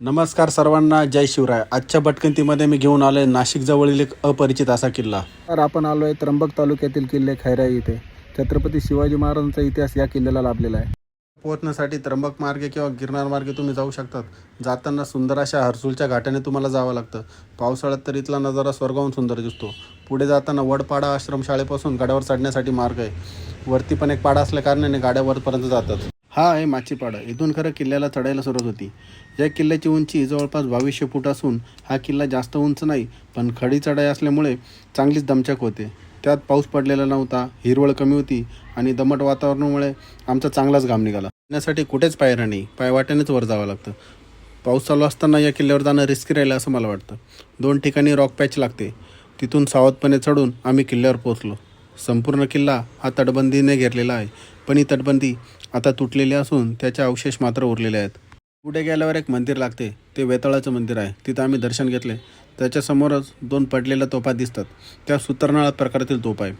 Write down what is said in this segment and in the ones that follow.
नमस्कार सर्वांना जय शिवराय. आजच्या भटकंतीमध्ये मी घेऊन आलोय नाशिक जवळील एक अपरिचित असा किल्ला. तर आपण आलोय त्र्यंबक तालुक्यातील किल्ले खैराई इथे. छत्रपती शिवाजी महाराजांचा इतिहास या किल्ल्याला लाभलेला आहे. पोहोचण्यासाठी त्र्यंबक मार्गे किंवा गिरनार मार्गे तुम्ही जाऊ शकतात. जाताना सुंदर अशा हर्सूलच्या घाटाने तुम्हाला जावं लागतं. पावसाळ्यात तर इथला नजारा स्वर्गाहून सुंदर दिसतो. पुढे जाताना वडपाडा आश्रमशाळेपासून गाड्यावर चढण्यासाठी मार्ग आहे. वरती पण एक पाडा असल्या कारणाने गाड्या वरपर्यंत जातात. हा आहे माचीपाडा. इथून खरं किल्ल्याला चढायला सुरुवात होती. या किल्ल्याची उंची जवळपास बावीसशे फूट असून हा किल्ला जास्त उंच नाही पण खडी चढाई असल्यामुळे चांगलीच दमचक होते. त्यात पाऊस पडलेला नव्हता हिरवळ कमी होती आणि दमट वातावरणामुळे आमचा चांगलाच घाम निघाला. जाण्यासाठी कुठेच पायऱ्या नाही पायवाट्यानेच वर जावं लागतं. पाऊस चालू असताना या किल्ल्यावर जाणं रिस्की राहिलं असं मला वाटतं. दोन ठिकाणी रॉक पॅच लागते. तिथून सावधपणे चढून आम्ही किल्ल्यावर पोहोचलो. संपूर्ण किल्ला हा तटबंदीने घेरलेला आहे. पण ही तटबंदी आता तुटलेली असून त्याचे अवशेष मात्र उरलेले आहेत. पुढे गेल्यावर एक मंदिर लागते ते वेताळाचं मंदिर आहे. तिथं आम्ही दर्शन घेतले. त्याच्यासमोरच दोन पडलेल्या तोफा दिसतात. त्या सुतरनाळा प्रकारातील तोफ आहे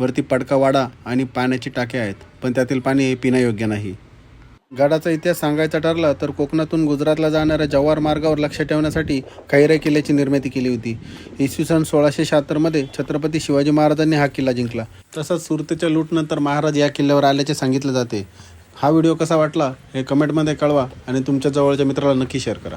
वरती पडका वाडा आणि पाण्याची टाके आहेत. पण त्यातील पाणी हे पिण्यायोग्य नाही. गडाचा इतिहास सांगायचा ठरला तर कोकणातून गुजरातला जाणाऱ्या जव्हार मार्गावर लक्ष ठेवण्यासाठी खैरे किल्ल्याची निर्मिती केली होती. इसवी सन सोळाशे शहात्तरमध्ये छत्रपती शिवाजी महाराजांनी हा किल्ला जिंकला. तसंच सुरतेच्या लूटनंतर महाराज या किल्ल्यावर आल्याचे सांगितले जाते. हा व्हिडिओ कसा वाटला हे कमेंटमध्ये कळवा आणि तुमच्या जवळच्या मित्राला नक्की शेअर करा.